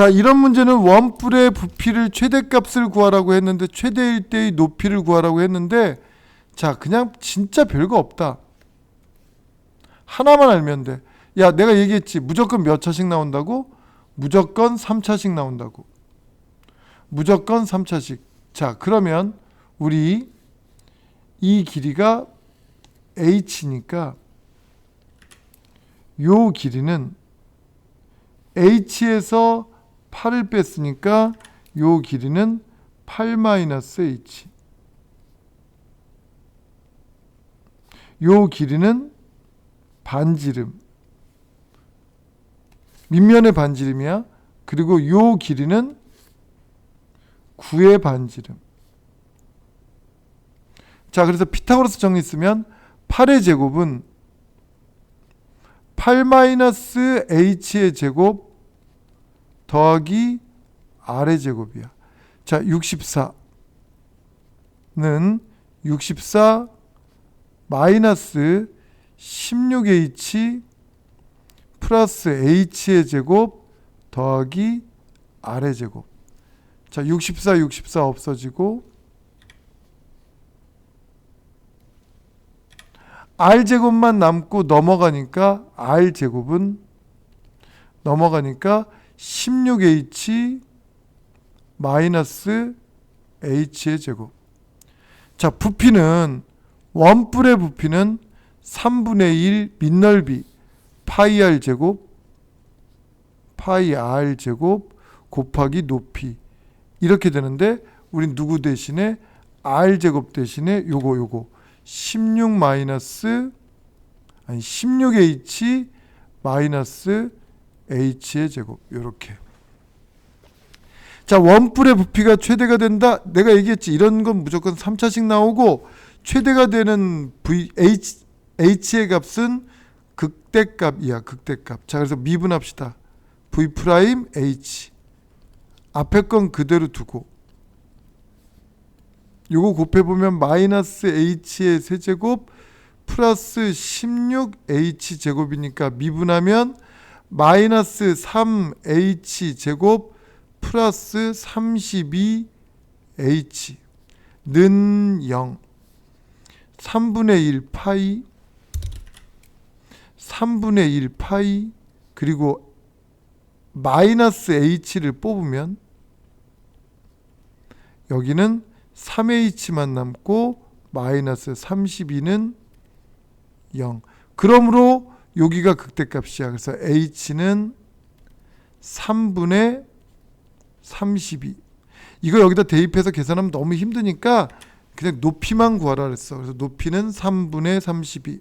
자, 이런 문제는 원뿔의 부피를 최대값을 구하라고 했는데 최대일 때의 높이를 구하라고 했는데 자, 그냥 진짜 별거 없다. 하나만 알면 돼. 야, 내가 얘기했지. 무조건 몇 차씩 나온다고? 무조건 3차씩 나온다고. 무조건 3차씩. 자, 그러면 우리 이 길이가 h니까 요 길이는 h에서 8을 뺐으니까 요 길이는 8-h. 요 길이는 반지름. 밑면의 반지름이야. 그리고 요 길이는 9의 반지름. 자, 그래서 피타고라스 정리 쓰면 8의 제곱은 8-h의 제곱 더하기 r의 제곱이야. 자, 64는 64 마이너스 16h 플러스 h의 제곱 더하기 r의 제곱. 자, 64, 64 없어지고 r 제곱만 남고 넘어가니까 r 제곱은 넘어가니까 16h 마이너스 h의 제곱. 자, 부피는 원뿔의 부피는 3분의 1 밑넓이 파이 r 제곱 파이 r 제곱 곱하기 높이. 이렇게 되는데 우린 누구 대신에? R 제곱 대신에 요거 요거. 16 마이너스 아니 16h 마이너스 h의 제곱 요렇게. 자 원뿔의 부피가 최대가 된다? 내가 얘기했지. 이런 건 무조건 3차씩 나오고 최대가 되는 v h h의 값은 극대값 이야 극대값. 자 그래서 미분합시다. V 프라임 h. 앞에 건 그대로 두고. 요거 곱해보면 마이너스 h의 세제곱 플러스 16h 제곱이니까 미분하면 마이너스 3h 제곱 플러스 32h 는 0 3분의 1 파이. 3분의 1 파이. 그리고 마이너스 h를 뽑으면 여기는 3h만 남고 마이너스 32는 0 그러므로 여기가 극대값이야. 그래서 h는 3분의 32 이거 여기다 대입해서 계산하면 너무 힘드니까 그냥 높이만 구하라 그랬어. 그래서 높이는 3분의 32